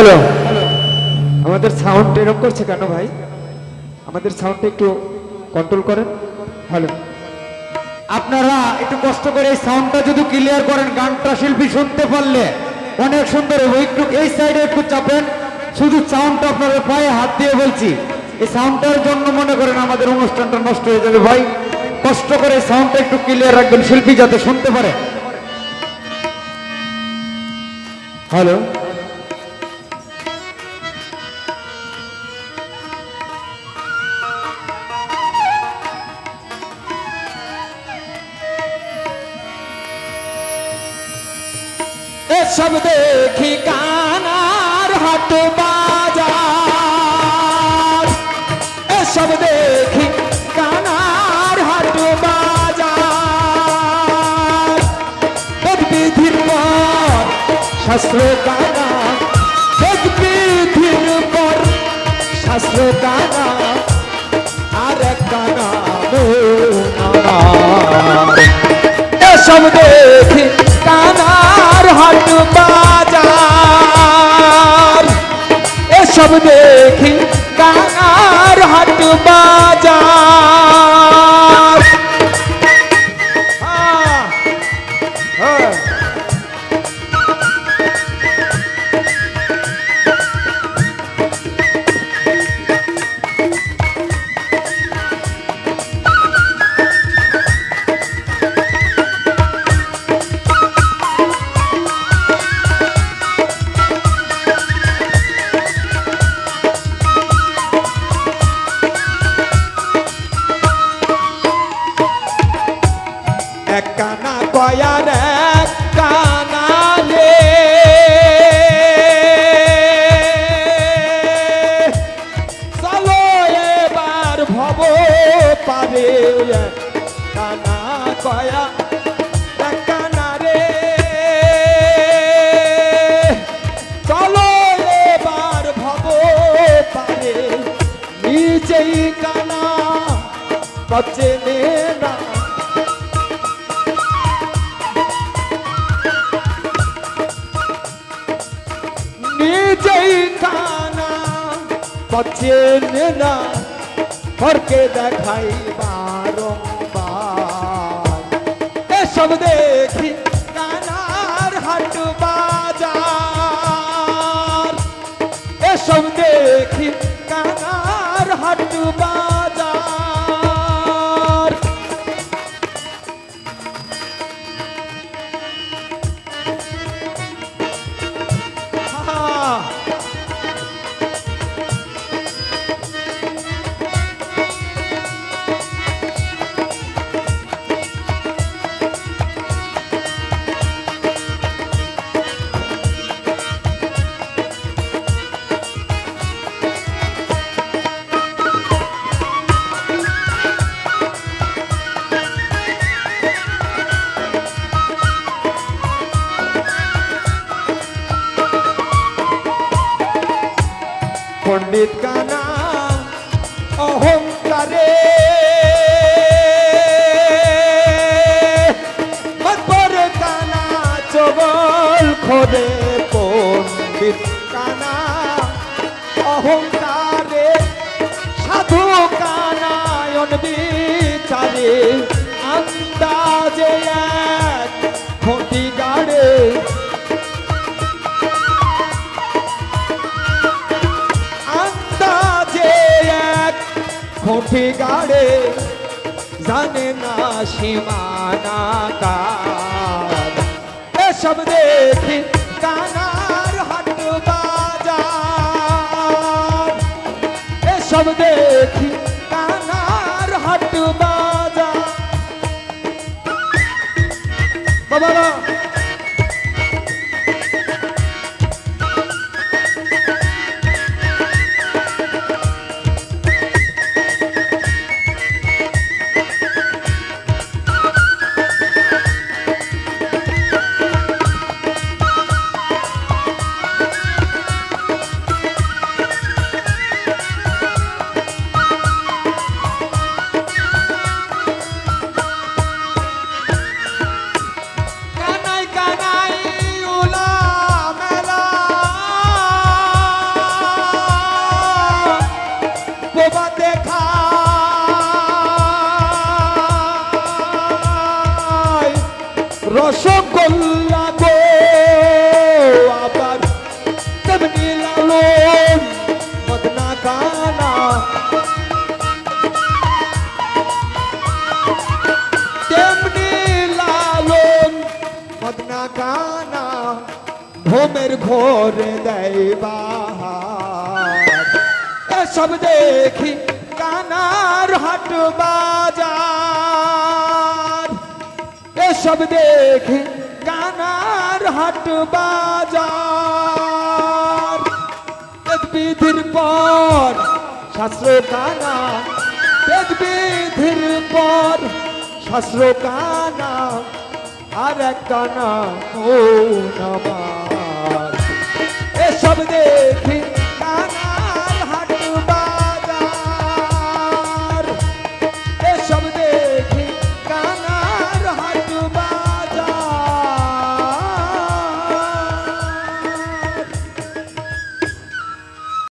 Hello আমাদের sound এরকম করছে কেন ভাই? আমাদের সাউন্ডটা একটু কন্ট্রোল করেন। হ্যালো আপনারা একটু কষ্ট করে এই সাউন্ডটা যদি ক্লিয়ার করেন গানটা শিল্পী শুনতে পারলে অনেক সুন্দর হবে। একটু এই সাইডে একটু চাপেন। শুধু সাউন্ডটা আপনাদের পায়ে হাত দিয়ে বলছি। এই সাউন্ডটার জন্য মনে করেন আমাদের অনুষ্ঠানটা নষ্ট হয়ে যাবে ভাই। কষ্ট করে সাউন্ডটা একটু ক্লিয়ার রাখবেন শিল্পী যাতে শুনতে পারে। হ্যালো এসব দেখি কানার হাট বাজার। এসব দেখি কানার হাট বাজার। বিধির পর শাস্ত্র কানা বিধির পর শাস্ত্র কানা আর এক কানা এসব দেখি কানার এসব দেখি। পারে কানা কয়া, এক কানারে চলো এবার ভব পারে নিজেই কানা বচে না নিজেই কানা পচেন না ফরকে দেখাই বারংবার। এসব দেখি পণ্ডিত কানা, অহংকারে। মতপর কানা চবল খোদে পণ্ডিত কানা, অহংকারে। সাধু কানায়ন বিচারে, আন্দাজে এক খুঁটি গাড়ে, জানে না সীমানা কার এসব দেখি কানার হাট বাজার। এসব দেখি কানার হাট বাজার। বাবা। ভরে দেয় বাহার এসব দেখি কানার হাট বাজার এসব দেখি কানার হাট বাজার বিধির পর শাস্ত্র কানা বিধির পর শাস্ত্র কানা আর একটা নাম ও নামার এসব দেখি